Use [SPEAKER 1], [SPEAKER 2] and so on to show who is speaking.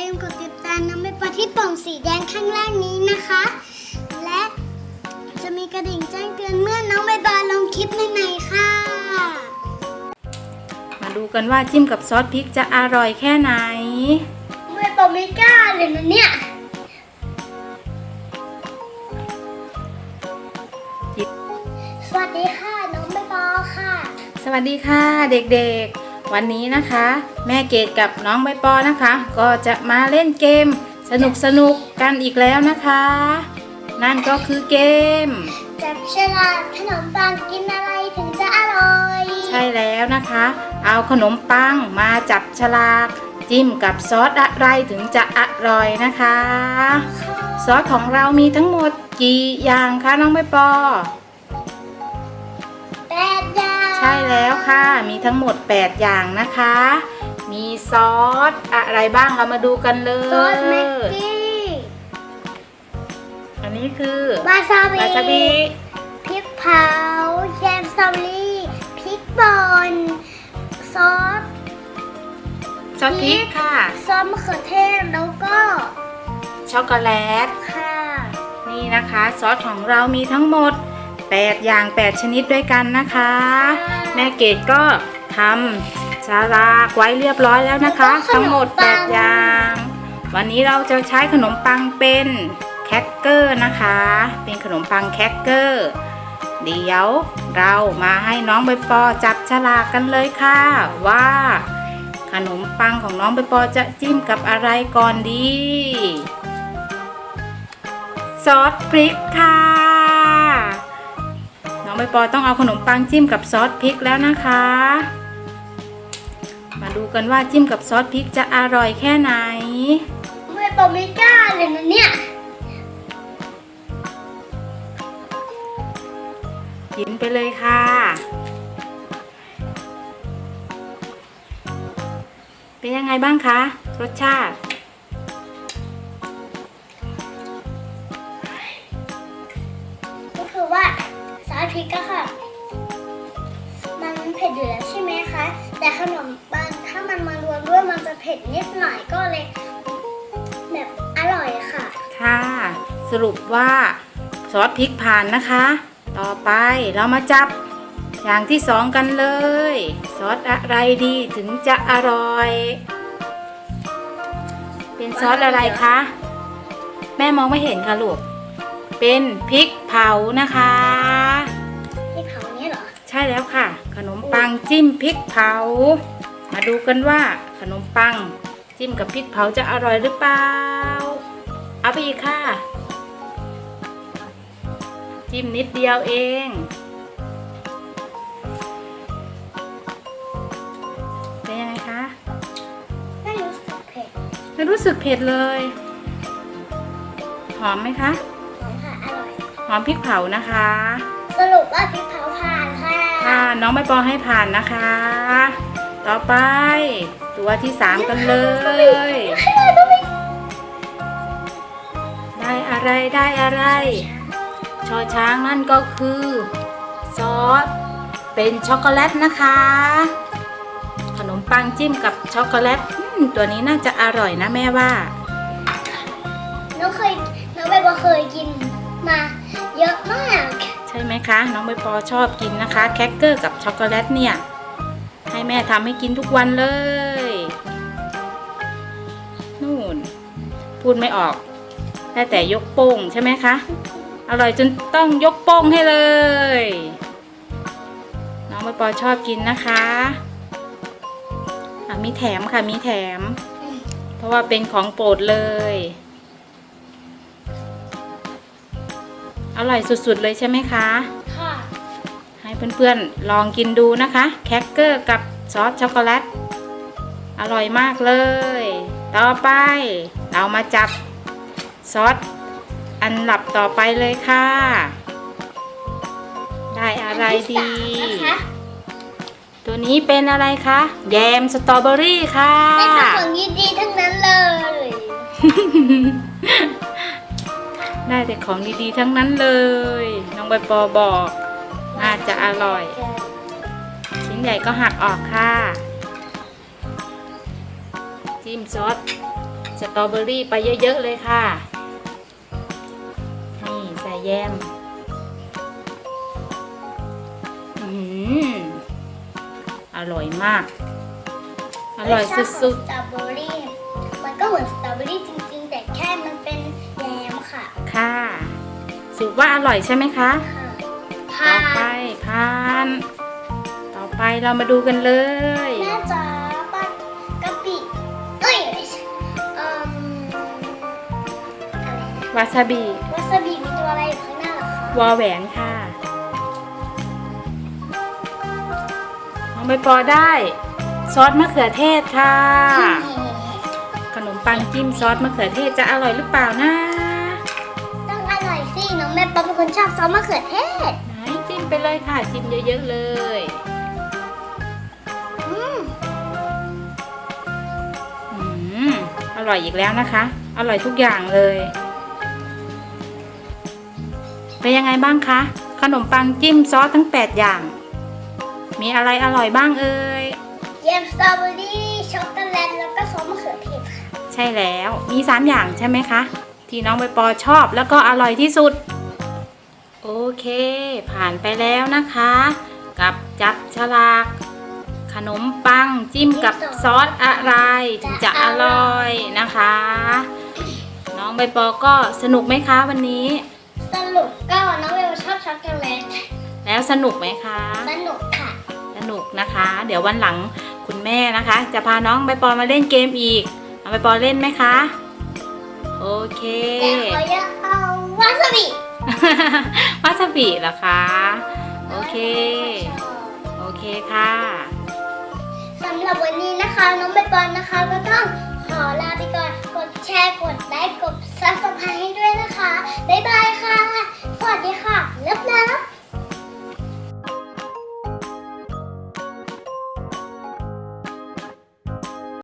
[SPEAKER 1] ลืมกดติดตามน้องใบปอที่ป่องสีแดงข้างล่างนี้นะคะ และจะมีกระดิ่งแจ้งเตือนเมื่อน้องใบปอลงคลิปใหม่ๆค่ะ
[SPEAKER 2] มาดูกันว่าจิ้มกับซอสพริกจะอร่อยแค่ไหน
[SPEAKER 1] ใบปอไม่กล้าเลยนะเนี่ยสวัสดีค่ะน้องใบปอค่ะ
[SPEAKER 2] สวัสดีค่ะเด็กๆ วันนี้นะคะ แม่เกดกับน้องใบปอนะคะ ก็จะมาเล่นเกมสนุกๆกันอีกแล้วนะคะ นั่นก็คือเกม
[SPEAKER 1] จับฉลากขนมปังกินอะไรถึงจะอร่อย
[SPEAKER 2] ใช่แล้วนะคะ เอาขนมปังมาจับฉลากจิ้มกับซอสอะไรถึงจะอร่อยนะคะ ซอสของเรามีทั้งหมดกี่อย่างคะน้องใบปอ
[SPEAKER 1] แล้
[SPEAKER 2] วค่ะ มีทั้งหมด 8 อย่างนะคะ มีซอสอะไรบ้างเรามาดูกันเลย
[SPEAKER 1] ซอสแม็กกี้
[SPEAKER 2] อันนี้คือ
[SPEAKER 1] วาซาบิ
[SPEAKER 2] วาซาบิ
[SPEAKER 1] พริกเผาแยมสตรอเบอรี่พริกป่นซอส
[SPEAKER 2] ซอสพริกค่ะ
[SPEAKER 1] ซอสมะเขือเทศแล้วก็
[SPEAKER 2] ช็อกโกแลต
[SPEAKER 1] ค่ะ
[SPEAKER 2] นี่นะคะ ซอสของเรามีทั้งหมด 8 อย่าง 8 ชนิดด้วยกันนะคะ แม่เกดก็ทำสาลากไว้เรียบร้อยแล้วนะคะ ทั้งหมด 8 อย่าง วันนี้เราจะใช้ขนมปังเป็นแคคเกอร์นะคะ เป็นขนมปังแคคเกอร์เดี๋ยวเรามาให้น้องใบปอจับฉลากกันเลยค่ะ ว่าขนมปังของน้องใบปอจะจิ้มกับอะไรก่อนดี ซอสพริกค่ะน้อง ใบปอต้องเอาขนมปังจิ้มกับซอสพริกแล้วนะคะ มาดูกันว่าจิ้มกับซอสพริกจะอร่อยแค่ไหน
[SPEAKER 1] ไม่ปอไม่กล้าเลยนะเนี่ย
[SPEAKER 2] กินไปเลยค่ะ เป็นยังไงบ้างคะ รสชาติ
[SPEAKER 1] เผ็ดนิดหน่อยก็เลยแบบอร่อยค่ะ
[SPEAKER 2] ค่ะ สรุปว่าซอสพริกผ่านนะคะ ต่อไปเรามาจับอย่างที่สองกันเลย ซอสอะไรดีถึงจะอร่อย เป็นซอสอะไรคะ แม่มองไม่เห็นค่ะลูก เป็นพริกเผานะคะ
[SPEAKER 1] ที่เขาเนี้ยเหรอ
[SPEAKER 2] ใช่แล้วค่ะ ขนมปังจิ้มพริกเผา มาดูกันว่าขนมปัง จิ้มกับพริกเผาจะอร่อยหรือเปล่า เอาไปอีกค่ะ จิ้มนิดเดียวเอง เป็นยังไงคะ
[SPEAKER 1] ไม่รู้สึกเผ็ด
[SPEAKER 2] ไม่รู้สึกเผ็ดเลย หอมไหมคะ
[SPEAKER 1] หอมค่ะ อร่อย
[SPEAKER 2] หอมพริกเผานะคะ
[SPEAKER 1] สรุปว่าพริกเผาผ่านค่ะ
[SPEAKER 2] ค่ะ น้องใบปอให้ผ่านนะคะ ต่อไป ตัวที่สามกันเลย ได้อะไรได้อะไร ชอช้างนั่นก็คือ ซอส เป็นช็อกโกแลตนะคะ ขนมปังจิ้มกับช็อกโกแลตอืมตัวนี้น่าจะอร่อยนะแม่ว่า
[SPEAKER 1] น้องเคยน้องใบบัวเคยกินมาเยอะมาก
[SPEAKER 2] ใช่ไหมคะ น้องใบปอชอบกินนะคะ แคคเกอร์กับช็อกโกแลตเนี่ย ให้แม่ทำให้กินทุกวันเลย พูดไม่ออก ได้แต่ยกโป้งใช่ไหมคะ อร่อยจนต้องยกโป้งให้เลย น้องใบปอชอบกินนะคะอะมีแถมค่ะมีแถม เพราะว่าเป็นของโปรดเลย อร่อยสุดๆเลยใช่ไหมคะ
[SPEAKER 1] ค่ะ
[SPEAKER 2] ให้เพื่อนๆลองกินดูนะคะ แคคเกอร์กับซอสช็อกโกแลต อร่อยมากเลย ต่อไปเรามาจับซอสอันหลับต่อไปเลยค่ะ ได้อะไรดี
[SPEAKER 1] นะคะ
[SPEAKER 2] ตัวนี้เป็นอะไรคะแยมสตรอเบอรี่ค่ะ
[SPEAKER 1] เป็นของดีๆทั้งนั้นเลย
[SPEAKER 2] ได้แต่ของดีๆทั้งนั้นเลย น้องใบปอบอกน่าจะอร่อย ชิ้นใหญ่ก็หักออกค่ะ จิ้มซอสสตรอเบอรี่ไปเยอะ ๆ เลยค่ะ นี่ใส่แยมอืมอร่อยมาก อร่อยสุด
[SPEAKER 1] สตรอเบอรี่ มันก็เหมือนสตรอเบอรี่จริงๆ แต่แค่มันเป็นแยมค่ะ
[SPEAKER 2] ๆค่ะสุว่าอร่อยใช่ไหมคะ
[SPEAKER 1] ค่ะ
[SPEAKER 2] ต่อไปพาน ต่อไปเรามาดูกันเลย
[SPEAKER 1] แม่จ๋า
[SPEAKER 2] วาซาบิ
[SPEAKER 1] วาซาบิมีตัวอะไรอยู่ข้างหน้าเหรอคะ
[SPEAKER 2] วอแหวนค่ะ น้องใบปอได้ ซอสมะเขือเทศค่ะ ขนมปังจิ้มซอสมะเขือเทศจะอร่อยหรือเปล่านะ
[SPEAKER 1] ต้องอร่อยสิน้องแม่ป๊อปเป็นคนชอบซอสมะเขือเทศ
[SPEAKER 2] ไหนจิ้มไปเลยค่ะจิ้มเยอะๆเลย
[SPEAKER 1] อืม
[SPEAKER 2] อืมอร่อยอีกแล้วนะคะ อร่อยทุกอย่างเลย เป็นยังไงบ้างคะ ขนมปังจิ้มซอสทั้ง 8 อย่าง มีอะไรอร่อยบ้างเอ่ย
[SPEAKER 1] เยมสตรอเบอรี่ช็อกโกแลตแล้วก็ซอสมะเขือเทศค่ะ
[SPEAKER 2] ใช่แล้วมี 3 อย่างใช่ไหมคะ ที่น้องใบปอชอบแล้วก็อร่อยที่สุด โอเค ผ่านไปแล้วนะคะ กับจับฉลากขนมปังจิ้มกับซอสอะไรถึงจะอร่อยนะคะ น้องใบปอก็สนุกไหมคะวันนีุ้
[SPEAKER 1] กก็น้องเวลชอบช็อกโกแลต
[SPEAKER 2] แล้วสนุกไหมคะ
[SPEAKER 1] สนุกค่ะ
[SPEAKER 2] สนุกนะคะ เดี๋ยววันหลังคุณแม่นะคะ จะพาน้องใบปอมาเล่นเกมอีกเอาใบปอเล่นไหมคะ โอเค
[SPEAKER 1] แต่ขอเอาวาซาบิ
[SPEAKER 2] วาซาบิเหรอคะ โอเค โอเคค่ะ
[SPEAKER 1] สำหรับวันนี้นะคะ น้องใบปอนะคะ ก็ต้องขอลาไปก่อน กดแชร์ กดไลค์ กดซับสไครต์ให้ด้วยนะคะ บ๊ายบาย 你好。